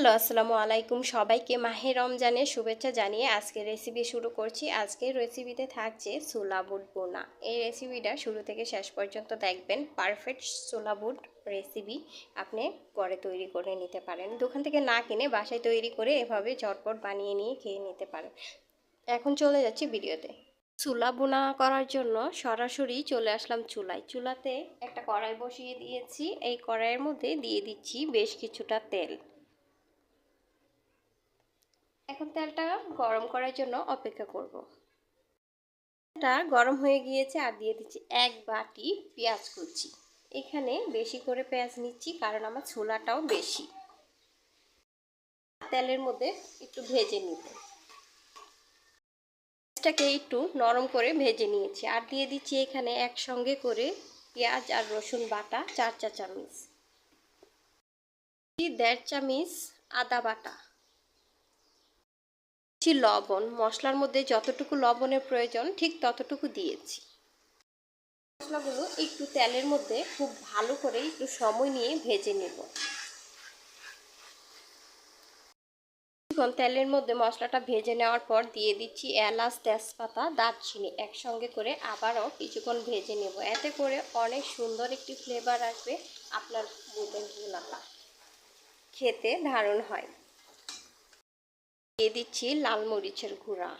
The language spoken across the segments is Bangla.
হ্যালো, আসসালামু আলাইকুম। সবাইকে মাহে রমজানের শুভেচ্ছা জানিয়ে আজকে রেসিপি শুরু করছি। আজকের রেসিপিতে থাকছে ছোলা বুট বোনা। এই রেসিপিটা শুরু থেকে শেষ পর্যন্ত দেখবেন। পারফেক্ট ছোলা বুট রেসিপি আপনি ঘরে তৈরি করে নিতে পারেন। দোকান থেকে না কিনে বাসায় তৈরি করে এভাবে ঝটপট বানিয়ে নিয়ে খেয়ে নিতে পারেন। এখন চলে যাচ্ছি ভিডিওতে। চুলা বোনা করার জন্য সরাসরি চলে আসলাম চুলায়। চুলাতে একটা কড়াই বসিয়ে দিয়েছি। এই কড়াইয়ের মধ্যে দিয়ে দিচ্ছি বেশ কিছুটা তেল। এখন তেলটা গরম করার জন্য অপেক্ষা করব। তেলটা গরম হয়ে গিয়েছে আর দিয়ে দিচ্ছি এক বাটি পেঁয়াজ কুচি। এখানে বেশি করে পেঁয়াজ নিচ্ছি কারণ আমার ছোলাটাও বেশি। তেলের মধ্যে একটু ভেজে নিতে পেঁয়াজটাকে একটু নরম করে ভেজে নিয়েছি আর দিয়ে দিচ্ছি এখানে একসঙ্গে করে পেঁয়াজ আর রসুন বাটা চার চা চামচ। দেড় চামচ আদা বাটা। দিচ্ছি লবণ। মশলার মধ্যে যতটুকু লবণের প্রয়োজন, ঠিক ততটুকু দিয়েছি। মশলাগুলো একটু তেলের মধ্যে খুব ভালো করে একটু সময় নিয়ে ভেজে নেব। তেলের মধ্যে মশলাটা ভেজে নেওয়ার পর দিয়ে দিচ্ছি এলাচ, তেজপাতা, দারচিনি একসঙ্গে করে আবারও কিছুক্ষণ ভেজে নেব। এতে করে অনেক সুন্দর একটি ফ্লেভার আসবে আপনার বুটের গুলাটা খেতে ধারণ হয়। দিয়ে দিচ্ছি লাল মরিচের গুঁড়া।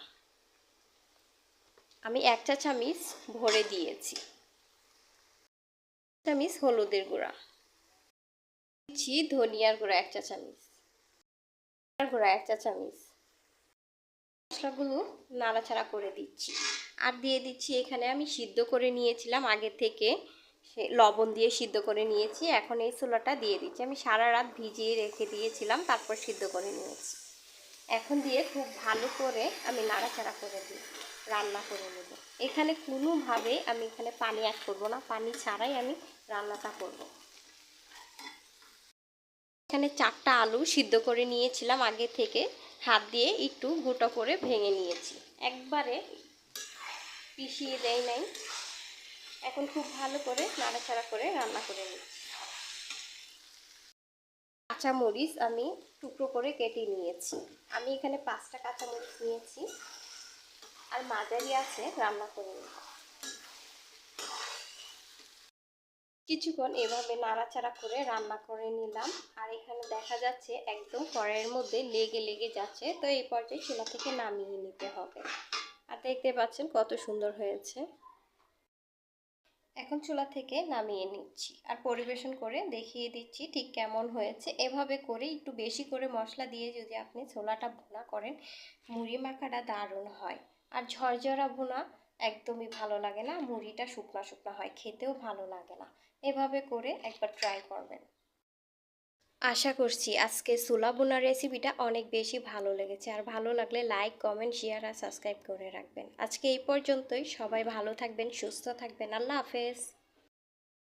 আমি এক চা চামিচ ভরে দিয়েছি। চামিচ হলুদের গুঁড়া। দিচ্ছি ধনিয়ার গুঁড়া এক চা চামিচ। গুঁড়া এক চা চামিচ। মশলাগুলো নাড়াচাড়া করে দিচ্ছি। আর দিয়ে দিচ্ছি এখানে আমি সিদ্ধ করে নিয়েছিলাম আগে থেকে। সে লবণ দিয়ে সিদ্ধ করে নিয়েছি। এখন এই ছোলাটা দিয়ে দিচ্ছি। আমি সারা রাত ভিজিয়ে রেখে দিয়েছিলাম, তারপর সিদ্ধ করে নিয়েছি। এখন দিয়ে খুব ভালো করে আমি নাড়াচাড়া করে দিই, রান্না করে নেব। এখানে কোনোভাবে আমি এখানে পানি অ্যাড করব না, পানি ছাড়াই আমি রান্নাটা করব। এখানে চারটা আলু সিদ্ধ করে নিয়েছিলাম আগে থেকে, হাত দিয়ে একটু গুঁটো করে ভেঙে নিয়েছি। একবারে পিষিয়ে দেয় নাই। এখন খুব ভালো করে নাড়াচাড়া করে রান্না করে নিচ্ছি। কাঁচামরিচ আমি টুকরো করে কেটে নিয়েছি। আমি এখানে পাঁচটা কাঁচামরিচ নিয়েছি আর মাঝারি আছে রান্না করে নেব। কিছুক্ষণ এভাবে নাড়াচাড়া করে রান্না করে নিলাম। আর এখানে দেখা যাচ্ছে একদম কড়াইয়ের মধ্যে লেগে লেগে যাচ্ছে, তো এই পর্যায়ে চুলা থেকে নামিয়ে নিতে হবে। আর দেখতে পাচ্ছেন কত সুন্দর হয়েছে। এখন চুলা থেকে নামিয়ে নিচ্ছি আর পরিবেশন করে দেখিয়ে দিচ্ছি ঠিক কেমন হয়েছে। এভাবে করে একটু বেশি করে মশলা দিয়ে যদি আপনি ছোলাটা ভুনা করেন, মুড়ি মাখাটা দারুণ হয়। আর ঝরঝরা ভুনা একদমই ভালো লাগে না, মুড়িটা শুকনা শুকনা হয়, খেতেও ভালো লাগে না। এভাবে করে একবার ট্রাই করবেন। আশা করছি আজকে সুলা বোনার রেসিপিটা অনেক বেশি ভালো লেগেছে। আর ভালো লাগলে লাইক কমেন্ট শেয়ার আর সাবস্ক্রাইব করে রাখবেন। আজকে এই পর্যন্তই। সবাই ভালো থাকবেন, সুস্থ থাকবেন। আল্লাহ হাফেজ।